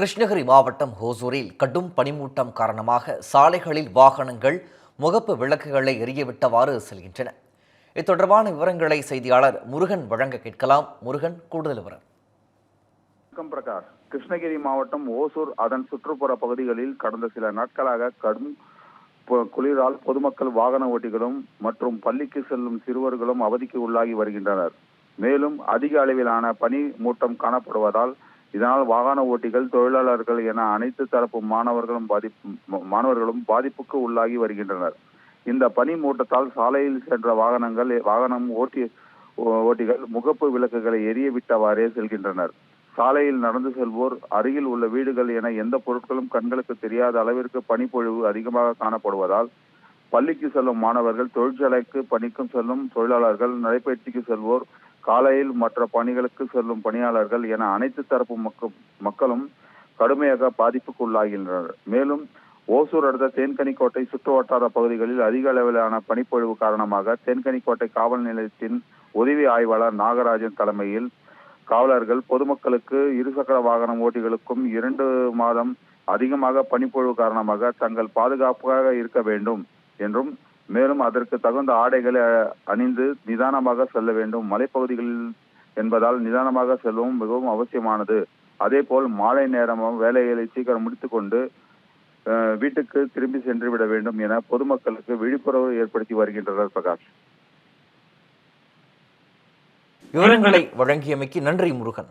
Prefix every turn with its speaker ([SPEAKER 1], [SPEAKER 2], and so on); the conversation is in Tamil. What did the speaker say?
[SPEAKER 1] கிருஷ்ணகிரி மாவட்டம் ஹோசூரில் கடும் பனிமூட்டம் காரணமாக சாலைகளில் வாகனங்கள் முகப்பு விளக்குகளை எரியவிட்டவாறு செல்கின்றன. இது தொடர்பான விவரங்களை செய்தியாளர் முருகன் வழங்க கேட்கலாம். முருகன் கூடுதல் விவரம்.
[SPEAKER 2] வணக்கம் பிரகாஷ். கிருஷ்ணகிரி மாவட்டம் ஓசூர் அதன் சுற்றுப்புற பகுதிகளில் கடந்த சில நாட்களாக கடும் குளிரால் பொதுமக்கள் வாகன ஓட்டிகளும் மற்றும் பள்ளிக்கு செல்லும் சிறுவர்களும் அவதிக்கு உள்ளாகி வருகின்றனர். மேலும் அதிக அளவிலான பனி மூட்டம் காணப்படுவதால் இதனால் வாகன ஓட்டிகள் தொழிலாளர்கள் என அனைத்து தரப்பு மாணவர்களும் பாதிப்பு மாணவர்களும் பாதிப்புக்கு உள்ளாகி வருகின்றனர். இந்த பனி மூட்டத்தால் சாலையில் சென்ற வாகனங்கள் வாகனம் ஓட்டி ஓட்டிகள் முகப்பு விளக்குகளை எரிய விட்டவாறே செல்கின்றனர். சாலையில் நடந்து செல்வோர் அருகில் உள்ள வீடுகள் என எந்த பொருட்களும் கண்களுக்கு தெரியாத அளவிற்கு பனிப்பொழிவு அதிகமாக காணப்படுவதால் பள்ளிக்கு செல்லும் மாணவர்கள் தொழிற்சாலைக்கு பணிக்கும் செல்லும் தொழிலாளர்கள் நடைபயிற்சிக்கு செல்வோர் காலையில் மற்ற பணிகளுக்கு செல்லும் பணியாளர்கள் என அனைத்து தரப்பு மக்களும் கடுமையாக பாதிப்புக்கு உள்ளாகின்றனர் மேலும் ஓசூர் அடுத்த தேன்கனிக்கோட்டை சுற்று வட்டார பகுதிகளில் அதிக அளவிலான பனிப்பொழிவு காரணமாக தேன்கனிக்கோட்டை காவல் நிலையத்தின் உதவி ஆய்வாளர் நாகராஜன் தலைமையில் காவலர்கள் பொதுமக்களுக்கு இருசக்கர வாகனம் ஓட்டிகளுக்கும் இரண்டு மாதம் அதிகமாக பனிப்பொழிவு காரணமாக தங்கள் பாதுகாப்பாக இருக்க வேண்டும் என்றும் மேலும் அதற்கு தகுந்த ஆடைகளை அணிந்து நிதானமாக செல்ல வேண்டும். மலைப்பகுதிகளில் என்பதால் நிதானமாக செல்லவும் மிகவும் அவசியமானது. அதே போல் மாலை நேரமும் வேலைகளை சீக்கிரம் முடித்துக்கொண்டு வீட்டுக்கு திரும்பி சென்று விட வேண்டும் என பொதுமக்களுக்கு விழிப்புணர்வு ஏற்படுத்தி வருகின்றனர் பிரகாஷ்.
[SPEAKER 1] விவரங்களை வழங்கியமைக்கு நன்றி முருகன்.